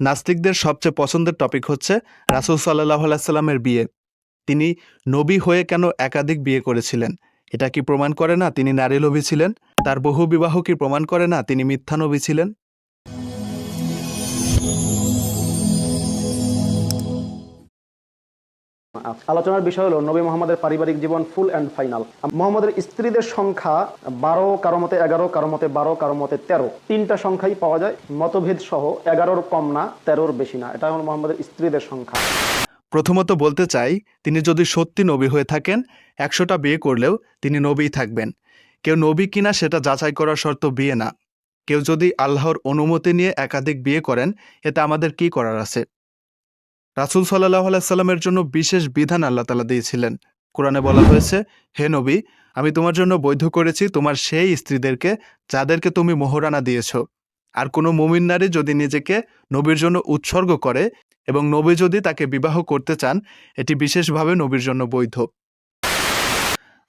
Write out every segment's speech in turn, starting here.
নাস্তিকদের সবচেয়ে পছন্দের টপিক হচ্ছে রাসুল সাল্লাহ আলাইসাল্লামের বিয়ে। তিনি নবী হয়ে কেন একাধিক বিয়ে করেছিলেন? এটা কি প্রমাণ করে না তিনি নারী লোভী ছিলেন? তার বহু বিবাহ কি প্রমাণ করে না তিনি মিথ্যা নবী ছিলেন? আলোচনার বিষয় হলো নবী মোহাম্মদের পারিবারিক জীবন ফুল অ্যান্ড ফাইনাল। মোহাম্মদের স্ত্রীদের সংখ্যা বারো, কারও মতে এগারো, কারও মতে বারো, কারও মতে তেরো। তিনটা সংখ্যাই পাওয়া যায়। মতভেদ সহ এগারোর কম না, তেরোর বেশি না। এটা হলো মোহাম্মদের স্ত্রীদের সংখ্যা। প্রথমত বলতে চাই, তিনি যদি সত্যি নবী হয়ে থাকেন, একশোটা বিয়ে করলেও তিনি নবীই থাকবেন। কেউ নবী কিনা সেটা যাচাই করার শর্ত বিয়ে না। কেউ যদি আল্লাহর অনুমতি নিয়ে একাধিক বিয়ে করেন, এতে আমাদের কি করার আছে? রাসুল সাল্লাহ আলাইসাল্লামের জন্য বিশেষ বিধান আল্লাহ তালা দিয়েছিলেন। কোরআনে বলা হয়েছে, হে নবী, আমি তোমার জন্য বৈধ করেছি তোমার সেই স্ত্রীদেরকে যাদেরকে তুমি মোহরানা দিয়েছ। আর কোনো মুমিন নারী যদি নিজেকে নবীর জন্য উৎসর্গ করে এবং নবী যদি তাকে বিবাহ করতে চান, এটি বিশেষভাবে নবীর জন্য বৈধ।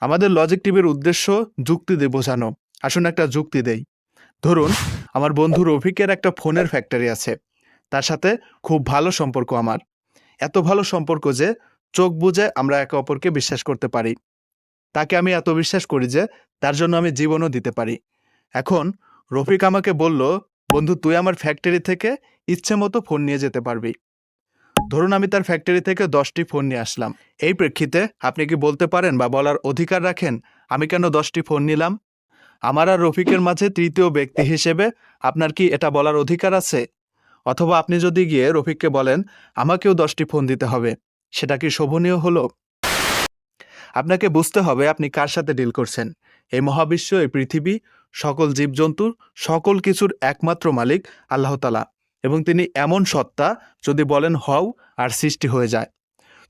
আমাদের লজিক টিভির উদ্দেশ্য যুক্তি দিয়ে বোঝানো। আসুন একটা যুক্তি দেই। ধরুন, আমার বন্ধু রফিকের একটা ফোনের ফ্যাক্টরি আছে। তার সাথে খুব ভালো সম্পর্ক আমার। এত ভালো সম্পর্ক যে চোখ বুঝে আমরা একে অপরকে বিশ্বাস করতে পারি। তাকে আমি এত বিশ্বাস করি যে তার জন্য আমি জীবনও দিতে পারি। এখন রফিক আমাকে বলল, বন্ধু, তুই আমার ফ্যাক্টরি থেকে ইচ্ছে মতো ফোন নিয়ে যেতে পারবি। ধরুন আমি তার ফ্যাক্টরি থেকে দশটি ফোন নিয়ে আসলাম। এই প্রেক্ষিতে আপনি কি বলতে পারেন বা বলার অধিকার রাখেন? আমি কেন দশটি ফোন নিলাম? আমার আর রফিকের মাঝে তৃতীয় ব্যক্তি হিসেবে আপনার কি এটা বলার অধিকার আছে? অথবা আপনি যদি গিয়ে রফিককে বলেন, আমাকেও দশটি ফোন দিতে হবে। সেটা কি শোভনীয় হলো? আপনাকে বুঝতে হবে আপনি কার সাথে ডিল করছেন। এই মহাবিশ্ব, এই পৃথিবী, সকল জীবজন্তুর সকল কিছুর একমাত্র মালিক আল্লাহ তালা এবং তিনি এমন সত্তা, যদি বলেন হও, আর সৃষ্টি হয়ে যায়।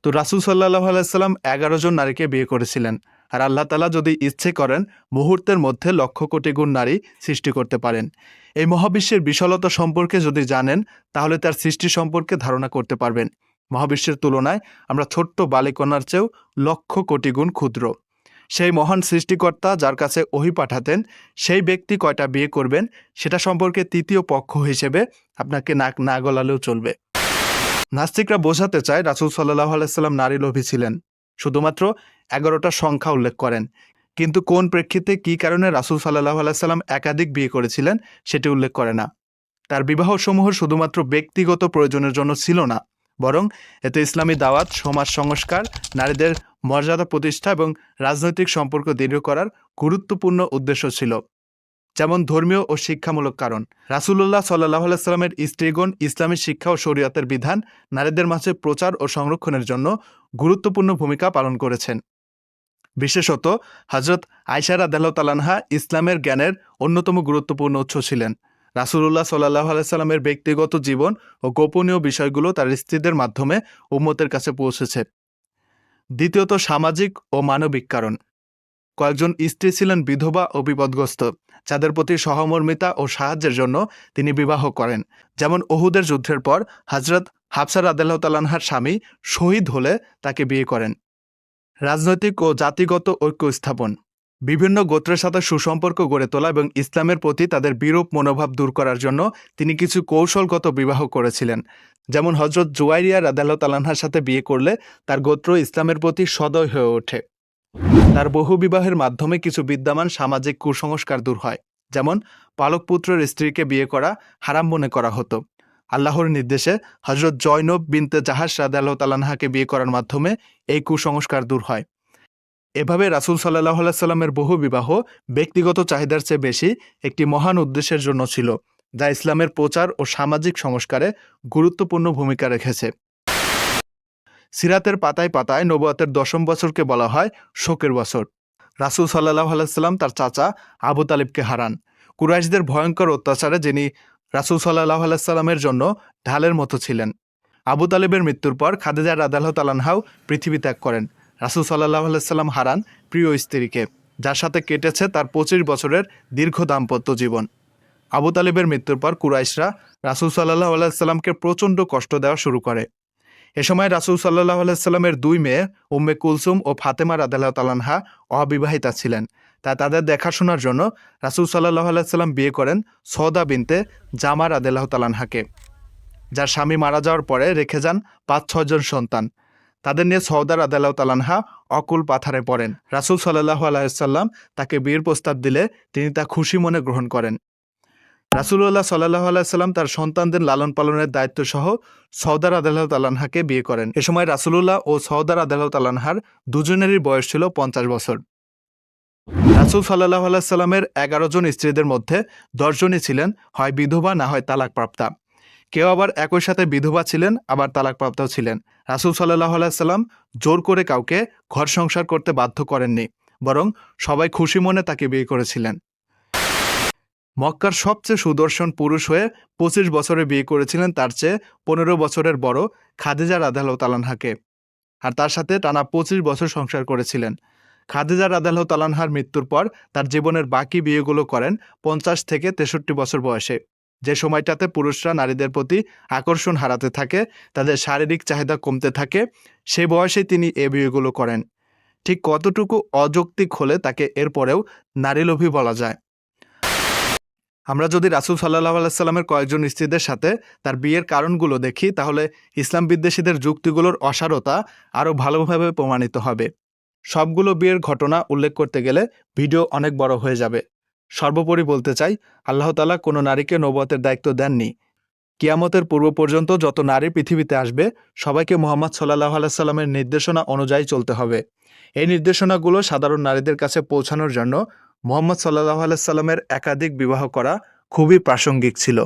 তো রাসুল সাল্লাহ আলাইসাল্লাম এগারো জন নারীকে বিয়ে করেছিলেন। আর আল্লাহ তালা যদি ইচ্ছে করেন, মুহূর্তের মধ্যে লক্ষ কোটি গুণ নারী সৃষ্টি করতে পারেন। এই মহাবিশ্বের বিশালতা সম্পর্কে যদি জানেন, তাহলে তার সৃষ্টি সম্পর্কে ধারণা করতে পারবেন। মহাবিশ্বের তুলনায় আমরা ছোট্ট বালিকণার চেয়েও লক্ষ কোটি গুণ ক্ষুদ্র। সেই মহান সৃষ্টিকর্তা যার কাছে ওহি পাঠাতেন, সেই ব্যক্তি কয়টা বিয়ে করবেন, সেটা সম্পর্কে তৃতীয় পক্ষ হিসেবে আপনাকে নাক না গলালেও চলবে। নাস্তিকরা বোঝাতে চায় রাসুল সাল্লাহ আলাইসাল্লাম নারী লোভী ছিলেন। শুধুমাত্র এগারোটা সংখ্যা উল্লেখ করেন। কিন্তু কোন প্রেক্ষিতে কী কারণে রাসুল সাল্লাহ আলাইসাল্লাম একাধিক বিয়ে করেছিলেন সেটি উল্লেখ করে না। তার বিবাহসমূহ শুধুমাত্র ব্যক্তিগত প্রয়োজনের জন্য ছিল না, বরং এতে ইসলামী দাওয়াত, সমাজ সংস্কার, নারীদের মর্যাদা প্রতিষ্ঠা এবং রাজনৈতিক সম্পর্ক দৃঢ় করার গুরুত্বপূর্ণ উদ্দেশ্য ছিল। যেমন ধর্মীয় ও শিক্ষামূলক কারণ। রাসুল্লাহ সাল্লাহ আলাইস্লামের স্ত্রীগণ ইসলামী শিক্ষা ও শরীয়তের বিধান নারীদের মাঝে প্রচার ও সংরক্ষণের জন্য গুরুত্বপূর্ণ ভূমিকা পালন করেছেন। বিশেষত হজরত আয়সার আদালতালানহা ইসলামের জ্ঞানের অন্যতম গুরুত্বপূর্ণ উৎস ছিলেন। রাসুলুল্লাহ সাল্লাহ আলাইস্লামের ব্যক্তিগত জীবন ও গোপনীয় বিষয়গুলো তার স্ত্রীদের মাধ্যমে উম্মতের কাছে পৌঁছেছে। দ্বিতীয়ত, সামাজিক ও মানবিক কারণ। কয়েকজন স্ত্রী ছিলেন বিধবা ও বিপদগ্রস্ত, যাদের প্রতি সহমর্মিতা ও সাহায্যের জন্য তিনি বিবাহ করেন। যেমন ওহুদের যুদ্ধের পর হজরত হাফসার আদাল্লাহ তালানহার স্বামী শহীদ হলে তাকে বিয়ে করেন। রাজনৈতিক ও জাতিগত ঐক্য স্থাপন। বিভিন্ন গোত্রের সাথে সুসম্পর্ক গড়ে তোলা এবং ইসলামের প্রতি তাদের বিরূপ মনোভাব দূর করার জন্য তিনি কিছু কৌশলগত বিবাহ করেছিলেন। যেমন হজরত জুয়াইরিয়া রাদাল্লাহ তালানহার সাথে বিয়ে করলে তার গোত্র ইসলামের প্রতি সদয় হয়ে ওঠে। তার বহু বিবাহের মাধ্যমে কিছু বিদ্যমান সামাজিক কুসংস্কার দূর হয়। যেমন, পালকপুত্রের স্ত্রীকে বিয়ে করা হারাম মনে করা হতো। আল্লাহর নির্দেশে হজরত জয়নব বিনতে জাহাজ রাদাল্লাহ তালানহাকে বিয়ে করার মাধ্যমে এই কুসংস্কার দূর হয়। এভাবে রাসুল সাল্লাহ সাল্লামের বহু বিবাহ ব্যক্তিগত চাহিদার চেয়ে বেশি একটি মহান উদ্দেশ্যের জন্য ছিল, যা ইসলামের প্রচার ও সামাজিক সংস্কারে গুরুত্বপূর্ণ ভূমিকা রেখেছে। সিরাতের পাতায় পাতায় নবুয়াতের দশম বছরকে বলা হয় শোকের বছর। রাসুল সাল্লাহ আলাইসাল্লাম তার চাচা আবু তালিবকে হারান। কুরাইশদের ভয়ঙ্কর অত্যাচারে যিনি রাসুল সাল্লাহ আলাইসাল্লামের জন্য ঢালের মতো ছিলেন। আবু তালেবের মৃত্যুর পর খাদেজা রাদাল্লাহ তালানহাও পৃথিবী ত্যাগ করেন। রাসুল সাল্লাহ আলাইসাল্লাম হারান প্রিয় স্ত্রীকে, যার সাথে কেটেছে তার পঁচিশ বছরের দীর্ঘ দাম্পত্য জীবন। আবু তালেবের মৃত্যুর পর কুরাইশরা রাসুল সাল্লাহ আলাইসাল্লামকে প্রচণ্ড কষ্ট দেওয়া শুরু করে। এ সময় রাসুল সাল্লাহ আলাইস্লামের দুই মেয়ে, উম্মে কুলসুম ও ফাতেমা রাদাল্লাহ তালানহা অবিবাহিতা ছিলেন। তা তাদের দেখাশোনার জন্য রাসুল সাল্লাহ আলাইস্লাম বিয়ে করেন সৌদা বিনতে জামা রাদেলাহ তালানহাকে যার স্বামী মারা যাওয়ার পরে রেখে যান পাঁচ ছজন সন্তান। তাদের নিয়ে সৌদার আদালাউ তালানহা অকুল পাথারে পড়েন। রাসুল সাল্লাহ আলাইসাল্লাম তাকে বিয়ের প্রস্তাব দিলে তিনি তা খুশি মনে গ্রহণ করেন। রাসুল্লাহ সাল্লাহ আলাইসাল্লাম তার সন্তানদের লালন পালনের দায়িত্ব সহ সৌদার আদালত তালানহাকে বিয়ে করেন। এ সময় রাসুলুল্লাহ ও সৌদার আদালত তালানহার দুজনেরই বয়স ছিল পঞ্চাশ বছর। রাসুল সাল্লাহ আলাইসাল্লামের এগারো জন স্ত্রীদের মধ্যে দশজনই ছিলেন, হয় বিধবা না হয় তালাকপ্রাপ্তা। কেউ আবার একই সাথে বিধবা ছিলেন, আবার তালাকপ্রাপ্তও ছিলেন। রাসুল সাল্লাহ আলাইসাল্লাম জোর করে কাউকে ঘর সংসার করতে বাধ্য করেননি, বরং সবাই খুশি মনে তাকে বিয়ে করেছিলেন। মক্কার সবচেয়ে সুদর্শন পুরুষ হয়ে পঁচিশ বছরে বিয়ে করেছিলেন তার চেয়ে পনেরো বছরের বড় খাদিজা রাধাল তালানহাকে আর তার সাথে টানা পঁচিশ বছর সংসার করেছিলেন। খাদিজা রাধাল তালানহার মৃত্যুর পর তার জীবনের বাকি বিয়েগুলো করেন পঞ্চাশ থেকে তেষট্টি বছর বয়সে। যে সময়টাতে পুরুষরা নারীদের প্রতি আকর্ষণ হারাতে থাকে, তাদের শারীরিক চাহিদা কমতে থাকে সেই বয়সে তিনি এ বিয়েগুলো করেন। ঠিক কতটুকু অযৌক্তিক হলে তাকে এরপরেও নারীলোভী বলা যায়। আমরা যদি রাসুল সাল্লাহ আলাইস্লামের কয়েকজন স্ত্রীদের সাথে তার বিয়ের কারণগুলো দেখি, তাহলে ইসলাম বিদ্বেষীদের যুক্তিগুলোর অসারতা আরও ভালোভাবে প্রমাণিত হবে। সবগুলো বিয়ের ঘটনা উল্লেখ করতে গেলে ভিডিও অনেক বড় হয়ে যাবে। সর্বোপরি বলতে চাই, আল্লাহ তালা কোনো নারীকে নবতের দায়িত্ব দেননি। কিয়ামতের পূর্ব পর্যন্ত যত নারী পৃথিবীতে আসবে, সবাইকে মোহাম্মদ সাল্লাহ আলাইস্লামের নির্দেশনা অনুযায়ী চলতে হবে। এই নির্দেশনাগুলো সাধারণ নারীদের কাছে পৌঁছানোর জন্য মোহাম্মদ সাল্লাহ আলাইসাল্লামের একাধিক বিবাহ করা খুবই প্রাসঙ্গিক ছিল।